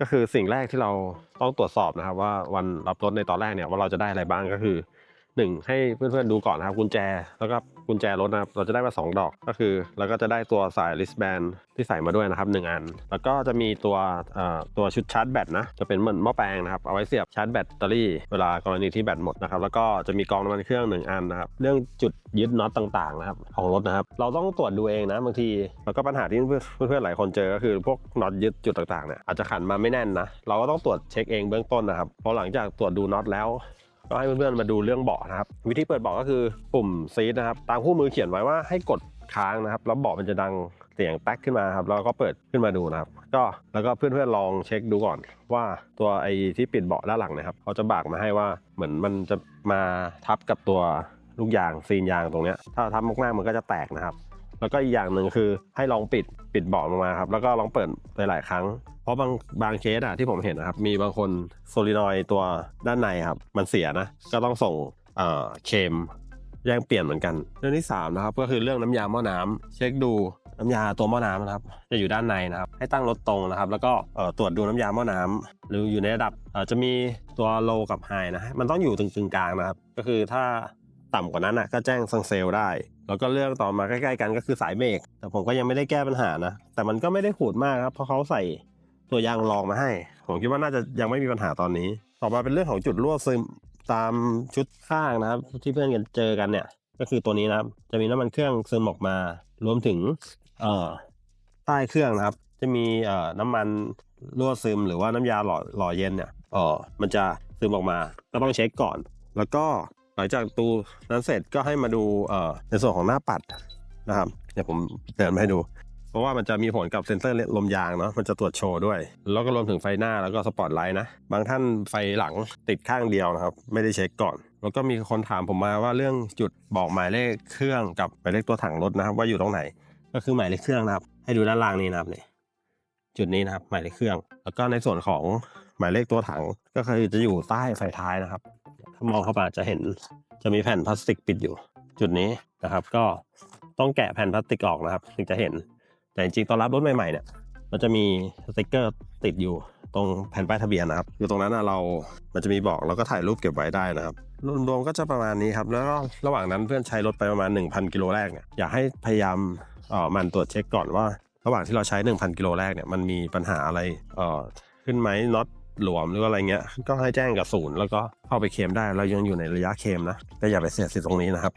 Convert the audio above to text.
ก็คือสิ่งแรกที่เราต้องตรวจสอบนะครับว่าวันรับรถในตอนแรกเนี่ยว่าเราจะได้อะไรบ้างก็คือ หนึ่งให้เพื่อนๆดูก่อนนะครับกุญแจแล้วก็กุญแจรถนะครับเราจะได้มาสองดอกก็คือเราก็จะได้ตัวสาย wristband ที่ใส่มาด้วยนะครับหนึ่งอัน แล้วก็จะมีตัวอ่อตัวชุดชาร์จแบตนะ จะเป็นเหมือนหม้อแปลงนะครับ เอาไว้เสียบชาร์จแบตเตอรี่เวลากรณีที่แบตหมดนะครับ แล้วก็จะมีกองน้ำมันเครื่องหนึ่งอันนะครับ เรื่องจุดยึดน็อตต่างๆนะครับของรถนะครับ เราต้องตรวจดูเองนะบางที แล้วก็ปัญหาที่เพื่อนๆหลายคนเจอก็คือพวกน็อตยึดจุดต่างๆเนี่ยอาจจะขันมาไม่แน่นนะ เราก็ต้องตรวจเช็คเองเบื้องต้นนะครับพอหลังจากตรวจดูน็อตแล้ว ก็ให้เพื่อนๆมาดูเรื่องเบาะนะครับ วิธีเปิดเบาะก็คือปุ่มซีทนะครับ ตามคู่มือเขียนไว้ว่าให้กดค้างนะครับ แล้วเบาะมันจะดังเสียงแป๊กขึ้นมาครับแล้วก็เปิดขึ้นมาดูนะครับ ก็แล้วก็เพื่อนๆลองเช็คดูก่อน ว่าตัวไอ้ที่ปิดเบาะด้านหลังนะครับเขาจะบากมาให้ว่าเหมือนมันจะมาทับกับตัวลูกยางซีนยางตรงเนี้ยถ้าทับมากๆมันก็จะแตกนะครับ แล้วก็อีกอย่างหนึ่งคือให้ลองปิดปิดเบาะลงมาครับ แล้วก็ลองเปิดหลาย ๆ ครั้ง เพราะบางบางเคสอะที่ผมเห็นนะครับ มีบางคนโซลินอยตัวด้านในครับ มันเสียนะ ก็ต้องส่งเอ่อเคมแย่งเปลี่ยนเหมือนกัน เรื่องที่ 3 นะครับ ก็คือเรื่องน้ำยาหม้อน้ำเช็คดูน้ำยาตัวหม้อน้ำนะครับ จะอยู่ด้านในนะครับ ให้ตั้งรถตรงนะครับ แล้วก็ตรวจดูน้ำยาหม้อน้ำหรืออยู่ในระดับจะมีตัวโลกับไฮนะมันต้องอยู่ตรงกลางนะครับ ก็คือถ้า ต่ำกว่านั้นนะก็แจ้งซังเซลได้ แล้วก็เรื่องต่อมาใกล้ๆกันก็คือสายเบรกแต่ผมก็ยังไม่ได้แก้ปัญหานะ แต่มันก็ไม่ได้ขูดมากครับเพราะเขาใส่ตัวยางรองมาให้ ผมคิดว่าน่าจะยังไม่มีปัญหาตอนนี้ ต่อมาเป็นเรื่องของจุดรั่วซึมตามชุดข้างนะครับ ที่เพื่อนกันเจอกันเนี่ย ก็คือตัวนี้นะครับ จะมีน้ำมันเครื่องซึมออกมา รวมถึงเอ่อใต้เครื่องนะครับ จะมีเอ่อน้ำมันรั่วซึมหรือว่าน้ำยาหล่อหล่อเย็นเนี่ยอ๋อมันจะซึมออกมา ก็ต้องเช็คก่อน แล้วก็ หลังจากตูนั้นเสร็จก็ให้มาดูเอ่อในส่วนของหน้าปัดนะครับเดี๋ยวผมเดินมาให้ดู เพราะว่ามันจะมีผลกับเซ็นเซอร์ลมยางเนาะมันจะตรวจโชว์ด้วย แล้วก็รวมถึงไฟหน้าแล้วก็สปอตไลท์นะบางท่านไฟหลังติดข้างเดียวนะครับ ไม่ได้เช็คก่อน แล้วก็มีคนถามผมมาว่าเรื่องจุดบอกหมายเลขเครื่องกับหมายเลขตัวถังรถนะครับ ว่าอยู่ตรงไหน ก็คือหมายเลขเครื่องนะครับ ให้ดูด้านล่างนี้นะครับนี่จุดนี้นะครับหมายเลขเครื่อง แล้วก็ในส่วนของหมายเลขตัวถังก็คือจะอยู่ใต้ไฟท้ายนะครับ ถ้ามองเข้ามาจะเห็นจะมีแผ่นพลาสติกปิดอยู่ จุดนี้นะครับ ก็ต้องแกะแผ่นพลาสติกออกนะครับ ถึงจะเห็น แต่จริงๆตอนรับรถใหม่ๆเนี่ยมันจะมีสติกเกอร์ติดอยู่ตรงแผ่นป้ายทะเบียนนะครับอยู่ตรงนั้นนะเรา มันจะมีบอกเราก็ถ่ายรูปเก็บไว้ได้นะครับรวมๆก็จะประมาณนี้ครับ แล้วระหว่างนั้นเพื่อนใช้รถไปประมาณ 1,000 กิโลแรกเนี่ยอยากให้พยายามเอ่อมันตรวจเช็คก่อนว่า ระหว่างที่เราใช้ 1,000 กิโลแรกเนี่ยมันมีปัญหาอะไรเอ่อขึ้นไหมน็อต หลวมหรืออะไรเงี้ย ก็ให้แจ้งกับศูนย์แล้วก็เข้าไปเคลมได้ เรายังอยู่ในระยะเคลมนะก็อย่าไปเสียสิทธิ์ตรงนี้นะครับ